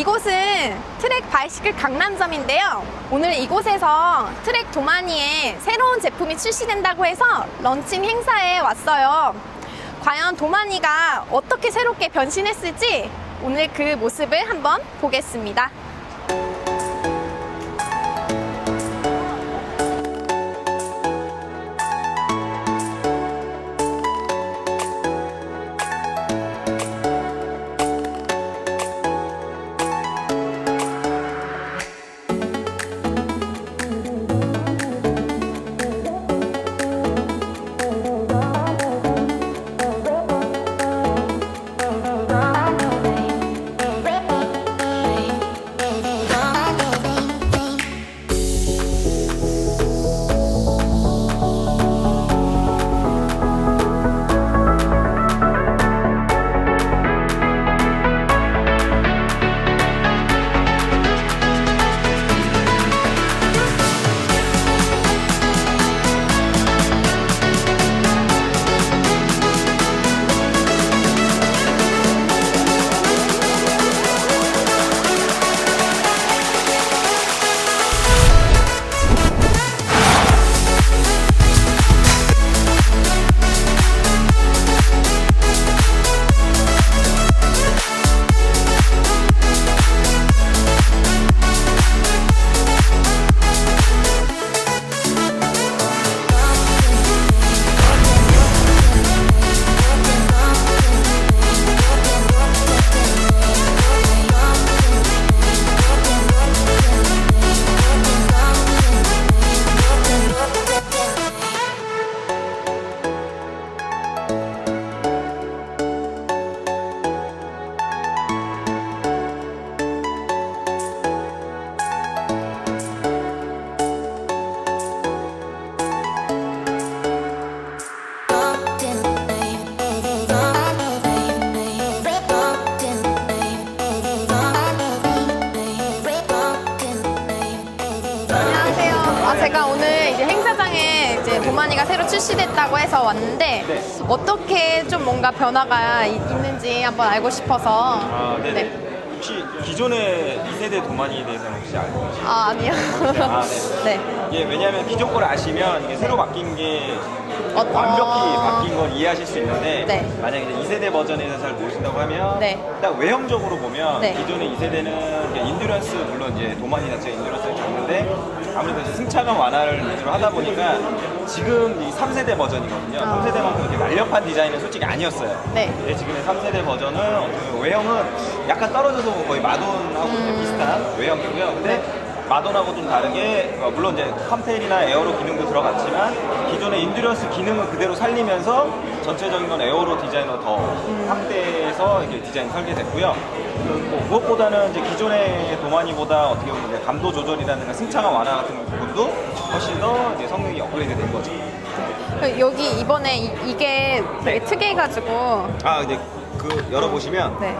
이곳은 트랙 바이시클 강남점인데요. 오늘 이곳에서 트랙 도마니에 새로운 제품이 출시된다고 해서 런칭 행사에 왔어요. 과연 도마니가 어떻게 새롭게 변신했을지 오늘 그 모습을 한번 보겠습니다. 도마니가 새로 출시됐다고 해서 왔는데 네. 어떻게 좀 뭔가 변화가 이- 있는지 한번 알고 싶어서. 아, 네네. 혹시 기존의 2세대 도마니에 대해서는 혹시 알고 계세요? 아, 아니요. 아, 네. 네. 이게 왜냐하면 기존 걸 아시면 이게 새로 바뀐 게 어떤- 완벽히 바뀐 걸 이해하실 수 있는데 네. 만약에 이제 2세대 버전에서 잘 모르신다고 하면 네. 일단 외형적으로 보면 네. 기존의 2세대는 인듀런스 물론 이제 도마니 자체가 인듀런스가 좋은데 아무래도 이제 승차감 완화를 위주로 하다 보니까 지금 이 3세대 버전이거든요. 아. 3세대만큼 이렇게 날렵한 디자인은 솔직히 아니었어요. 네. 근데 지금의 3세대 버전은 어떻게 보면 외형은 약간 떨어져서 거의 마돈하고 음. 비슷한 외형이고요. 근데 네. 마돈하고 좀 다르게 어, 물론 이제 컴테일이나 에어로 기능도 들어갔지만 기존의 인듀런스 기능은 그대로 살리면서 전체적인 건 에어로 디자인으로 더 음. 확대해서 이렇게 디자인 설계됐고요. 그뭐 무엇보다는 이제 기존의 도마니보다 어떻게 보면 이제 감도 조절이라든가 승차감 완화 같은 부분도 훨씬 더 이제 성능이 업그레이드 된 거죠. 여기 이번에 이, 게 되게 네. 특이해가지고. 아 근데 그 열어보시면 네.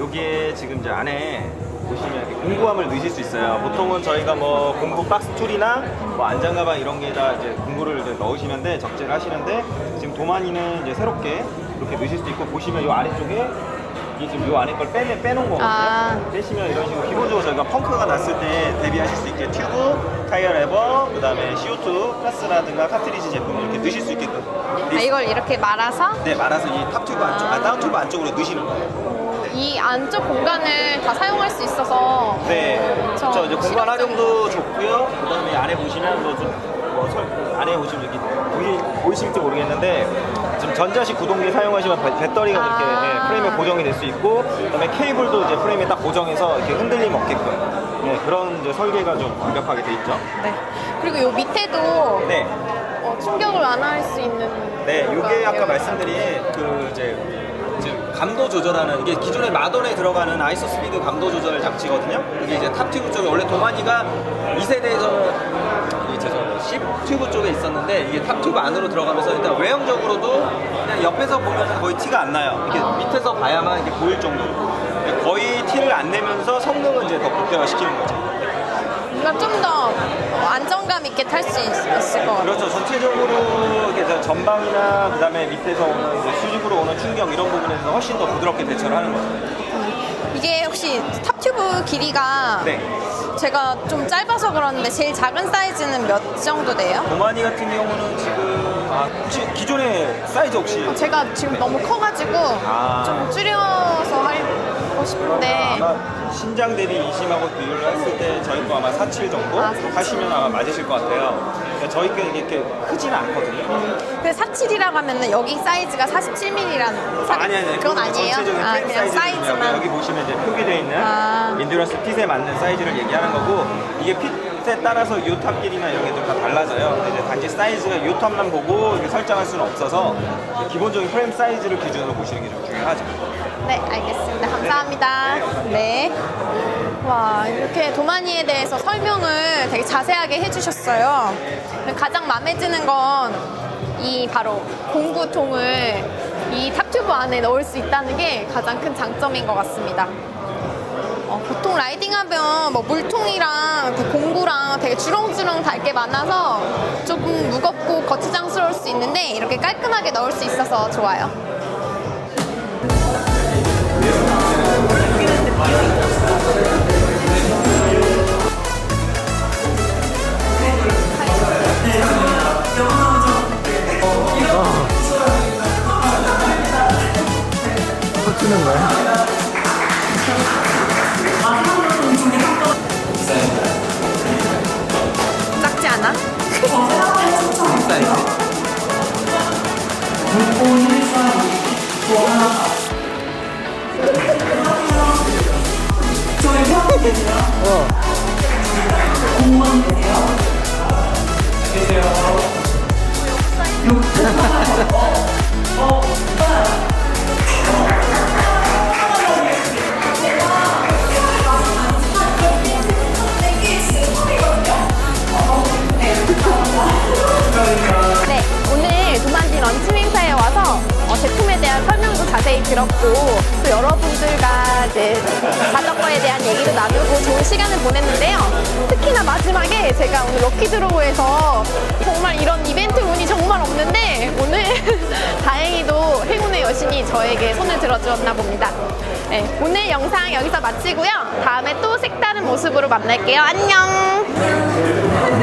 여기에 지금 이제 안에 보시면 이렇게 공구함을 넣으실 수 있어요. 보통은 저희가 뭐 공구 박스 툴이나 뭐 안장 가방 이런 게 다 이제 공구를 이제 넣으시는데 적재를 하시는데 지금 도마니는 이제 새롭게 이렇게 넣으실 수 있고 보시면 이 아래쪽에 이게 지금 이 안에 걸 빼, 빼놓은 거거든요. 아. 빼시면 이런 식으로 기본적으로 저희가 펑크가 났을 때 대비하실 수 있게 튜브, 타이어 레버, 그 다음에 CO2, 가스라든가 카트리지 제품을 이렇게 넣으실 수 있게끔 아, 이걸 이렇게 말아서 네, 말아서 이 탑 튜브 안쪽, 아, 다운 튜브 안쪽으로 넣으시는 거예요. 이 안쪽 공간을 다 사용할 수 있어서 네, 그쵸. 저 이제 공간 실용적인- 활용도 좋고요. 그다음에 안에 보시면 뭐 좀, 뭐 설- 안에 보시면 여기 보이, 보이실지 모르겠는데 지금 전자식 구동기 사용하시면 배- 배터리가 아. 이렇게 네, 프레임에 고정이 될 수 있고 그다음에 케이블도 이제 프레임에 딱 고정해서 이렇게 흔들림 없게끔 네, 그런 이제 설계가 좀 완벽하게 돼 있죠. 네. 그리고 요 밑에도 네. 어, 충격을 완화할 수 있는 네, 뭔가 아까 말씀드린 그 이제 감도 조절하는 이게 기존의 마돈에 들어가는 아이소 스피드 감도 조절 장치거든요. 이게 이제 탑 튜브 쪽에 원래 도마니가 2세대에서는 이 죄송합니다. 10 튜브 쪽에 있었는데 이게 탑 튜브 안으로 들어가면서 일단 외형적으로도 그냥 옆에서 보면 거의 티가 안 나요. 이렇게 밑에서 봐야만 이게 보일 정도로 거의 티를 안 내면서 성능은 이제 더 극대화시키는 거죠. 뭔가 좀 더 안정감 있게 탈 수 있을 것 같아요. 그렇죠. 전체적으로 전방이나 그다음에 밑에서 오는 이제 수직으로 오는 충격 이런 부분에서 훨씬 더 부드럽게 대처를 하는 거죠. 이게 혹시 탑튜브 길이가 네. 제가 좀 짧아서 그러는데 제일 작은 사이즈는 몇 정도 돼요? 도마니 같은 경우는 지금 아, 혹시 기존의 사이즈 혹시 제가 지금 너무 커가지고 아. 좀 줄여서 하고 싶은데 아마 신장 대비 이심하고 비교를 했을 때 저희 거 아마 47 정도 아, 47. 하시면 아마 맞으실 것 같아요. 저희 게 이렇게 크지는 않거든요. 그 47이라고 하면은 여기 사이즈가 47mm라는 아니 아니 그건 아니에요? 전체적인 아 프레임 그냥 사이즈만 여기 보시면 이제 표기되어 있는 아. 인듀러스 핏에 맞는 사이즈를 얘기하는 거고 이게 핏 에 따라서 요탑 길이나 이런 게들 다 달라져요. 이제 단지 사이즈가 요탑만 보고 이렇게 설정할 수는 없어서 기본적인 프레임 사이즈를 기준으로 보시는 게 좀 중요하죠. 네, 알겠습니다. 감사합니다. 네. 와, 이렇게 도마니에 대해서 설명을 되게 자세하게 해주셨어요. 가장 마음에 드는 건 이 바로 공구통을 이 탑튜브 안에 넣을 수 있다는 게 가장 큰 장점인 것 같습니다. 어, 보통 라이딩 하면 뭐 물통이랑 그 공구랑 되게 주렁주렁 달 게 많아서 조금 무겁고 거추장스러울 수 있는데 이렇게 깔끔하게 넣을 수 있어서 좋아요. 네, 오늘 도만지 런칭 행사에 와서 어, 제품에 대한 설명도 자세히 들었고 또 여러분들과 이제 자전거에 대한 얘기도 나누고 좋은 시간을 보냈는데요. 특히나 마지막에 제가 오늘 럭키드로우에서 신이 저에게 손을 들어주었나 봅니다. 네, 오늘 영상 여기서 마치고요. 다음에 또 색다른 모습으로 만날게요. 안녕!